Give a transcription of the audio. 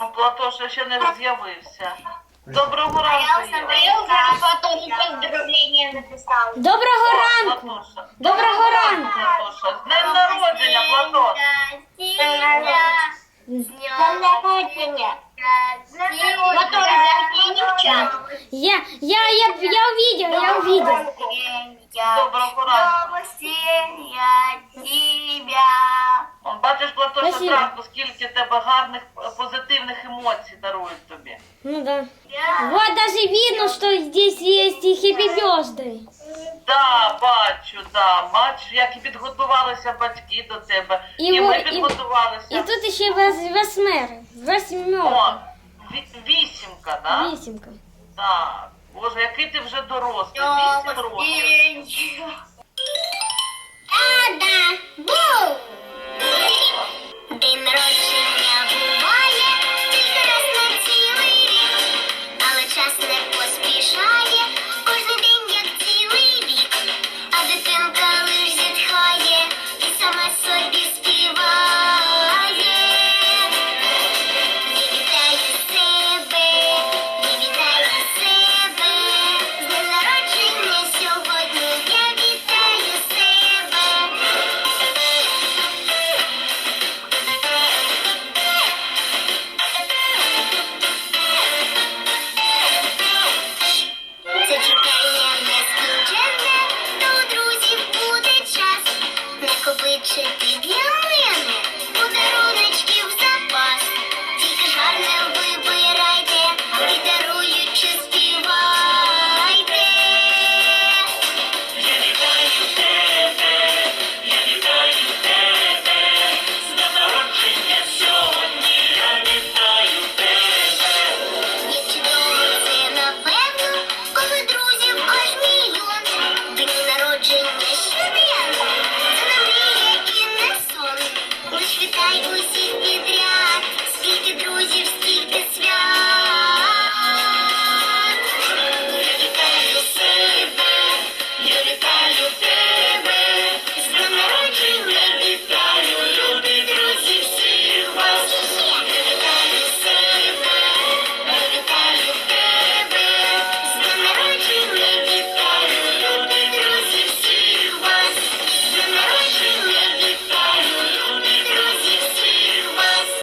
Ну, Платоша ще не з'явився. Доброго А я ранку, уже Єва. потом поздравления написала. Доброго ранку! Платоша. Доброго ранку! Платоша. З днем народження, Платош. Днем народження. Мотор, зайди в чат. Я, я, я, я увидел, я увидел. Доброго ранку. тебя. Он, бачиш, Платоша, Спасибо. зранку, скільки тебе гарних позитивних емоцій дарують тобі. Ну да. Вот даже видно, что здесь есть и Happy Birthday. Да, бачу, да. Бачу, як і підготувалися батьки до тебе. І І, во- ми і- підготувалися. И тут еще вос- восьмеры. О, Восьмерка. ві- вісімка, да? Вісімка. Так. Боже, який ти вже дорослий, вісім років. День Chicken